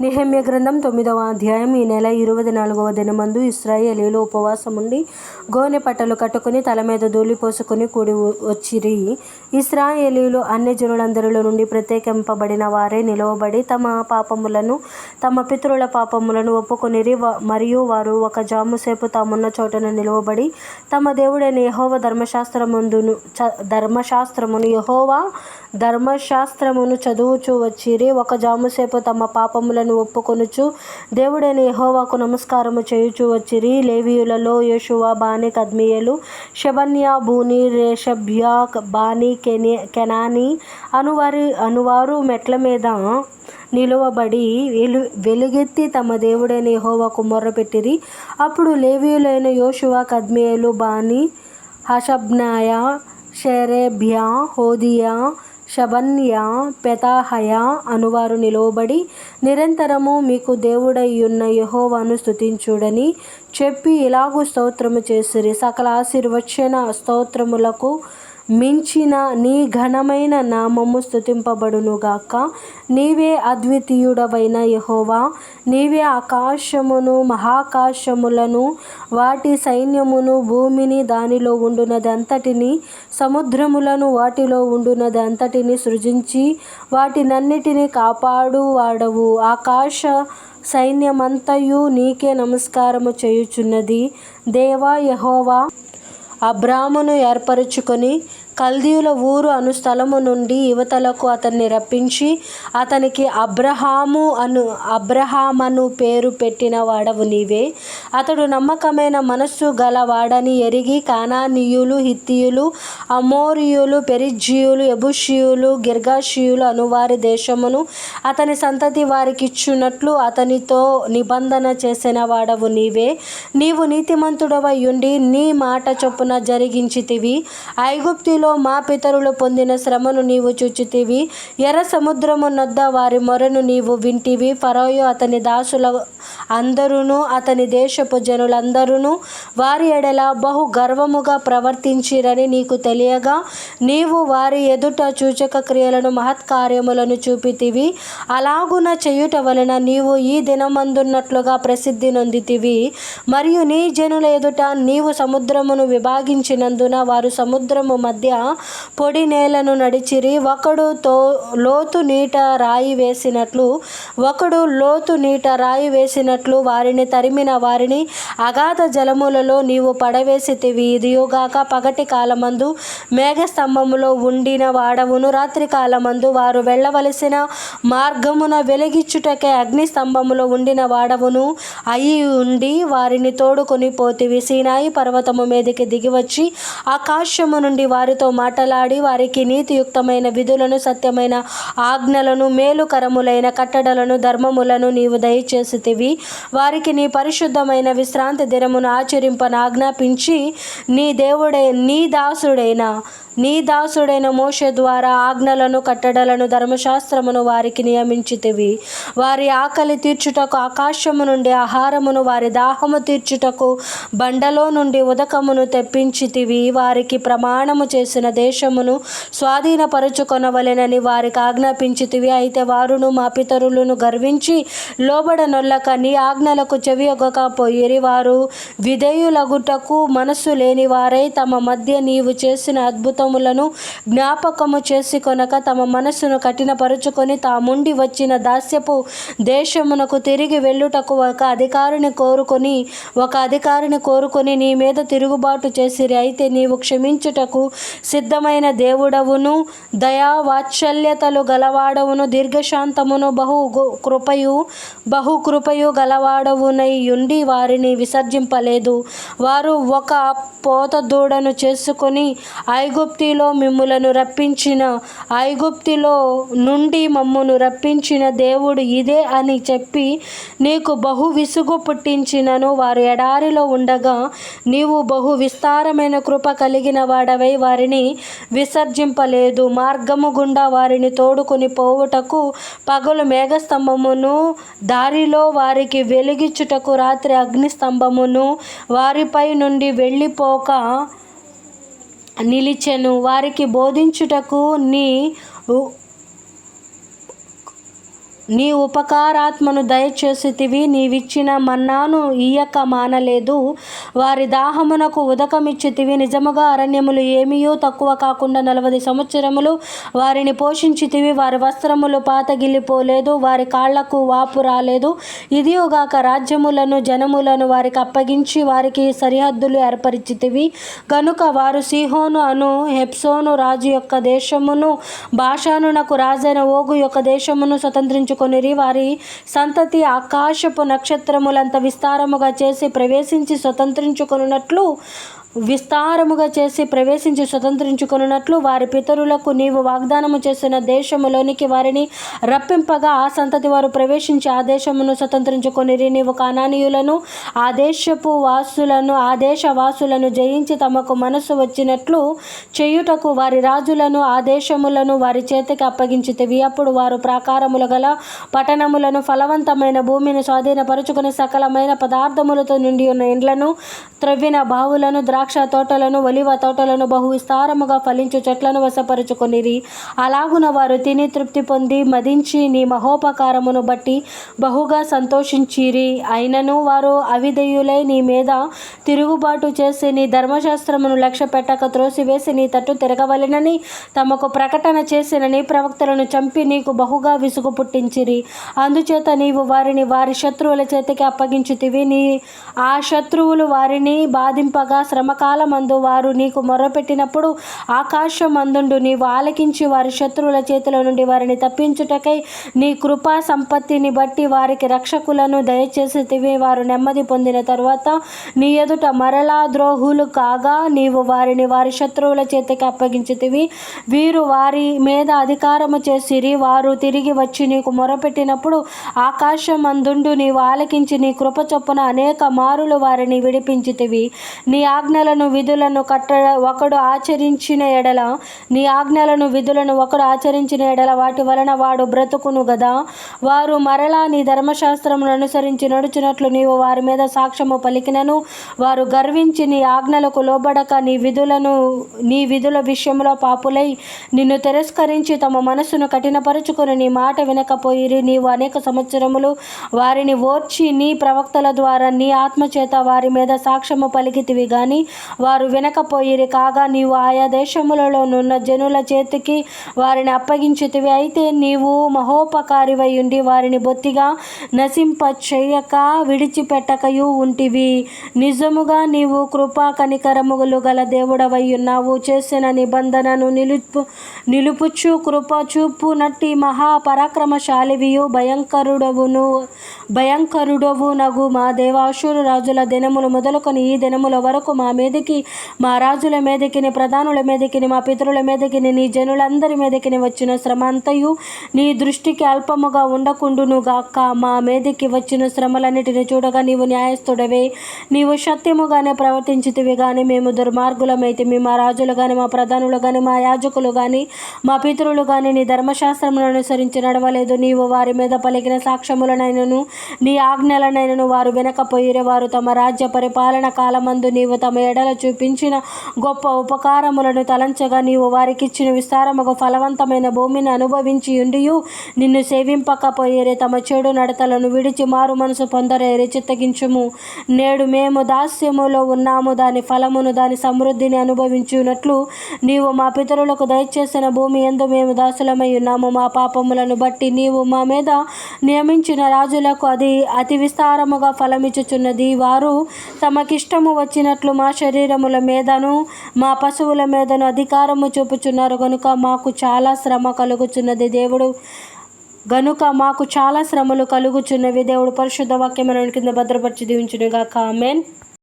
నిహమ్య గ్రంథం తొమ్మిదవ అధ్యాయం ఈ నెల ఇరవై నాలుగవ దినమందు ఇస్రాయేలీలు ఉపవాసముండి గోనె పట్టలు కట్టుకుని తల మీద ధూళి పోసుకుని కూడి వచ్చిరి. ఇస్రాయేలీలు అన్యజనులందరిలో నుండి ప్రత్యేకింపబడిన వారే నిలవబడి తమ పాపములను తమ పితరుల పాపములను ఒప్పుకొనిరి. మరియు వారు ఒక జాముసేపు తామున్న చోటన నిలవబడి తమ దేవుడైన యెహోవా ధర్మశాస్త్రముందును ధర్మశాస్త్రమును యహోవా ధర్మశాస్త్రమును చదువుచూ వచ్చిరి. ఒక జాముసేపు తమ పాపములను ఒప్పుకొనుచు దేవుడైన యహోవాకు నమస్కారము చేయుచు వచ్చిరి. లేవీయులలో యేషువ బాని కద్మియలు షెబన్యా బూని రేషభ్యా బాని కెని కెనాని అనువారి అనువారు మెట్ల మీద నిలువబడి వెలు వెలుగెత్తి తమ దేవుడైన యహోవాకు మొర్రపెట్టిరి అప్పుడు లేవీయులైన యోషువ కద్మియలు బాని హషబ్నాయ షెరెబ్యా హోదియా షబన్య పెతాహయ అనువారు నిలువబడి నిరంతరము మీకు దేవుడైయున్న యహోవాను స్తుతించుడని చెప్పి ఇలాగూ స్తోత్రము చేసిరి. సకల ఆశీర్వచన స్తోత్రములకు మించిన నీ ఘనమైన నామము స్థుతింపబడునుగాక నీవే అద్వితీయుడవైన యహోవా. నీవే ఆకాశమును మహాకాశములను వాటి సైన్యమును భూమిని దానిలో ఉండునది అంతటిని సముద్రములను వాటిలో ఉండునది అంతటిని సృజించి వాటినన్నిటిని కాపాడు వాడవు. ఆకాశ సైన్యమంతయు నీకే నమస్కారము చేయుచున్నది. దేవా యహోవా. అబ్రామును ఏర్పరచుకొని కల్దీయుల ఊరు అను స్థలము నుండి యువతలకు అతన్ని రప్పించి అతనికి అబ్రహాము అను అబ్రహామను పేరు పెట్టిన వాడవు నీవే. అతడు నమ్మకమైన మనస్సు గలవాడని ఎరిగి కానానీయులు హిత్తియులు అమోరియులు పెరిజ్జీయులు ఎబుషియులు గిర్గాషియులు అనువారి దేశమును అతని సంతతి వారికిచ్చునట్లు అతనితో నిబంధన చేసిన వాడవు నీవే. నీవు నీతిమంతుడవై ఉండి నీ మాట చొప్పున జరిగించితివి. ఐగుప్తిలో మా పితరులు పొందిన శ్రమను నీవు చూచితివి. ఎర్ర సముద్రము నొద్ద వారి మొరను నీవు వింటివి. ఫరోయో అతని దాసుల అందరును అతని దేశపు జనులందరూ వారి ఎడల బహు గర్వముగా ప్రవర్తించిరని నీకు తెలియగా నీవు వారి ఎదుట సూచక క్రియలను మహత్కార్యములను చూపితివి. అలాగున చేయుట వలన నీవు ఈ దినమందున్నట్లుగా ప్రసిద్ధి నొందితివి. మరియు నీ జనుల ఎదుట నీవు సముద్రమును విభాగించినందున వారు సముద్రము మధ్య పొడి నేలను నడిచిరి ఒకడు తో లోతు నీట రాయి వేసినట్లు ఒకడు లోతు నీట రాయి వేసినట్లు వారిని తరిమిన వారిని అగాధ జలములలో నీవు పడవేసితివి. ఇదియుగాక పగటి కాలమందు మేఘస్తంభములో ఉండిన వాడవును రాత్రి కాలమందు వారు వెళ్ళవలసిన మార్గమున వెలిగిచ్చుటకే అగ్ని స్తంభములో ఉండిన వాడవును అయి ఉండి వారిని తోడుకొని పోతివి. సీనాయి పర్వతము మీదకి దిగివచ్చి ఆకాశము నుండి వారితో మాటలాడి వారికి నీతియుక్తమైన విధులను సత్యమైన ఆజ్ఞలను మేలుకరములైన కట్టడలను ధర్మములను నీవు దయచేసితివి. వారికి నీ పరిశుద్ధమైన విశ్రాంతి దినమును ఆచరింపను ఆజ్ఞాపించి నీ దేవుడే నీ దాసుడైన నీ దాసుడైన మోష ద్వారా ఆజ్ఞలను కట్టడలను ధర్మశాస్త్రమును వారికి నియమించితివి. వారి ఆకలి తీర్చుటకు ఆకాశము నుండి ఆహారమును వారి దాహము తీర్చుటకు బండలో నుండి ఉదకమును తెప్పించితివి. వారికి ప్రమాణము చేసి చేసిన దేశమును స్వాధీనపరుచుకొనవలెనని వారికి ఆజ్ఞాపించితివి. అయితే వారును మా పితరులను గర్వించి లోబడనొల్లక నీ ఆజ్ఞలకు చెవియొగ్గకపోయిరి వారు విధేయులగుటకు మనస్సు లేని వారై తమ మధ్య నీవు చేసిన అద్భుతములను జ్ఞాపకము చేసుకొనక తమ మనస్సును కఠినపరుచుకొని తాముండి వచ్చిన దాస్యపు దేశమునకు తిరిగి వెళ్ళుటకు ఒక అధికారిని కోరుకొని ఒక అధికారిని కోరుకొని నీ మీద తిరుగుబాటు చేసిరి. అయితే నీవు క్షమించుటకు సిద్ధమైన దేవుడవును దయావాత్సల్యతలు గలవాడవును దీర్ఘశాంతమును బహు కృపయు బహు కృపయు గలవాడవునై ఉండి వారిని విసర్జింపలేదు. వారు ఒక పోత దూడను చేసుకొని ఐగుప్తిలో మిమ్ములను రప్పించిన ఐగుప్తిలో నుండి మమ్మును రప్పించిన దేవుడు ఇదే అని చెప్పి నీకు బహు విసుగు పుట్టించినను వారు ఎడారిలో ఉండగా నీవు బహు విస్తారమైన కృప కలిగిన వాడవై వారిని విసర్జింపలేదు. మార్గము గుండా వారిని తోడుకొని పోవుటకు పగలు మేఘస్తంభమును దారిలో వారికి వెలిగించుటకు రాత్రి అగ్నిస్తంభమును వారిపై నుండి వెళ్ళిపోక నిలిచెను. వారికి బోధించుటకు నీ నీ ఉపకారాత్మను దయచేసితివి నీవిచ్చిన మన్నాను ఈయక మానలేదు. వారి దాహమునకు ఉదకమిచ్చితివి. నిజముగా అరణ్యములు ఏమీయూ తక్కువ కాకుండా నలభై సంవత్సరములు వారిని పోషించితివి. వారి వస్త్రములు పాతగిల్లిపోలేదు వారి కాళ్ళకు వాపు రాలేదు. ఇదియోగాక రాజ్యములను జనములను వారికి అప్పగించి వారికి సరిహద్దులు ఏర్పరిచితివి. గనుక వారు సిహోను అను హెప్సోను రాజు యొక్క దేశమును భాషానునకు రాజైన ఓగు యొక్క దేశమును స్వతంత్రించుకొనిరి వారి సంతతి ఆకాశపు నక్షత్రములంత విస్తారముగా చేసి ప్రవేశించి స్వతంత్రించుకొనున్నట్లు విస్తారముగా చేసి ప్రవేశించి స్వతంత్రించుకొనున్నట్లు వారి పితరులకు నీవు వాగ్దానము చేసిన దేశములోనికి వారిని రప్పింపగా ఆ సంతతి వారు ప్రవేశించి ఆ దేశమును స్వతంత్రించుకొనిరి. నీవు కానానీయులను ఆ దేశపు వాసులను ఆ దేశ వాసులను జయించి తమకు మనసు వచ్చినట్లు చేయుటకు వారి రాజులను ఆ దేశములను వారి చేతికి అప్పగించితివి. అప్పుడు వారు ప్రాకారములు గల పట్టణములను ఫలవంతమైన భూమిని స్వాధీనపరుచుకుని సకలమైన పదార్థములతో నిండి ఉన్న ఇండ్లను త్రవ్విన బావులను ద్రాక్ష తోటలను ఒలివ తోటలను బహు విస్తారముగా ఫలించు చెట్లను వశపరుచుకొనిరి. అలాగున వారు తిని తృప్తి పొంది మదించి నీ మహోపకారమును బట్టి బహుగా సంతోషించిరి. అయినను వారు అవిధేయులై నీ మీద తిరుగుబాటు చేసి నీ ధర్మశాస్త్రమును లక్ష్య పెట్టక త్రోసివేసి నీ తట్టు తిరగవలెనని తమకు ప్రకటన చేసిన నీ ప్రవక్తలను చంపి నీకు బహుగా విసుగు పుట్టించిరి. అందుచేత నీవు వారిని వారి శత్రువుల చేతికి అప్పగించుతివి. నీ ఆ శత్రువులు వారిని బాధింపగా శ్రమ కాలమందు వారు నీకు మొరపెట్టినప్పుడు ఆకాశం మందుండు నీవు ఆలకించి వారి శత్రువుల చేతిలో నుండి వారిని తప్పించుటకై నీ కృపా సంపత్తిని బట్టి వారికి రక్షకులను దయచేసితివి వారు నెమ్మది పొందిన తరువాత నీ ఎదుట మరలా ద్రోహులు కాగా నీవు వారిని వారి శత్రువుల చేతికి అప్పగించితివి వీరు వారి మీద అధికారము చేసిరి. వారు తిరిగి వచ్చి నీకు మొరపెట్టినప్పుడు ఆకాశం ఆకాశమందుండు నీవు ఆలకించి నీ కృప చొప్పున అనేక మారులు వారిని విడిపించితివి నీ ఆజ్ఞ ఆజ్ఞలను విధులను కట్ట ఒకడు ఆచరించిన ఎడల నీ ఆజ్ఞలను విధులను ఒకడు ఆచరించిన ఎడల వాటి వలన వాడు బ్రతుకును గదా. వారు మరలా నీ ధర్మశాస్త్రమును అనుసరించి నడుచున్నట్లు నీవు వారి మీద సాక్ష్యము పలికినను. వారు గర్వించి నీ ఆజ్ఞలకు లోబడక నీ విధులను నీ విధుల విషయంలో పాపులై నిన్ను తిరస్కరించి తమ మనస్సును కఠినపరుచుకుని నీ మాట వినకపోయిరి. నీవు అనేక సంవత్సరములు వారిని ఓర్చి నీ ప్రవక్తల ద్వారా నీ ఆత్మచేత వారి మీద సాక్ష్యము పలికితివి గాని వారు వినకపోయిరి. కాగా నీవు ఆయా దేశములలో నున్న జనుల చేతికి వారిని అప్పగించితివి. అయితే నీవు మహోపకారివై ఉండి వారిని బొత్తిగా నశింప చేయక విడిచిపెట్టకయు ఉంటివి. నిజముగా నీవు కృపా కనికరములు గల దేవుడవై ఉన్నావు. చేసిన నిబంధనను నిలుపు నిలుపుచు కృప చూపు నట్టి మహాపరాక్రమశాలివియు. భయంకరుడవును భయంకరుడవు నగు మా దేవాశురు రాజుల దినములు మొదలుకొని ఈ దినముల వరకు మా మీదకి మా రాజుల మీదకిని ప్రధానుల మీదకి మా పితరుల మీదకి నీ జనులందరి మీదకి వచ్చిన శ్రమ అంతయు నీ దృష్టికి అల్పముగా ఉండకుండును గాక. మా మీదకి వచ్చిన శ్రమలన్నిటిని చూడగా నీవు న్యాయస్థుడవే. నీవు సత్యముగానే ప్రవర్తించితివి కానీ మేము దుర్మార్గులమైతే మా రాజులు కానీ మా ప్రధానులు కానీ మా యాజకులు కానీ మా పితరులు కానీ నీ ధర్మశాస్త్రములను అనుసరించి నడవలేదు. నీవు వారి మీద పలికిన సాక్ష్యములనైనను నీ ఆజ్ఞలనైనను వారు వినకపోయిరే వారు తమ రాజ్య పరిపాలన కాలమందు నీవు తమ ఎడల చూపించిన గొప్ప ఉపకారములను తలంచగా నీవు వారికిచ్చిన విస్తారముగా ఫలవంతమైన భూమిని అనుభవించి ఉండియు. నిన్ను సేవింపకపోయేరే తమ చెడు నడతలను విడిచి మారు మనసు పొందరేరే చిత్తగించుము. నేడు మేము దాస్యములో ఉన్నాము దాని ఫలమును దాని సమృద్ధిని అనుభవించున్నట్లు నీవు మా పితరులకు దయచేసిన భూమి ఎందు మేము దాసులమై ఉన్నాము. మా పాపములను బట్టి నీవు మా మీద నియమించిన రాజులకు అది అతి విస్తారముగా ఫలమిచ్చుచున్నది. వారు తమకిష్టము వచ్చినట్లు మా శరీరముల మీదను మా పశువుల మీదను అధికారము చూపుచున్నారు. కనుక మాకు చాలా శ్రమ కలుగుచున్నది దేవుడు. గనుక మాకు చాలా శ్రమలు కలుగుచున్నవి దేవుడు. పరిశుద్ధ వాక్యమైన కింద భద్రపరిచి దీవించునుగాక. ఆమెన్.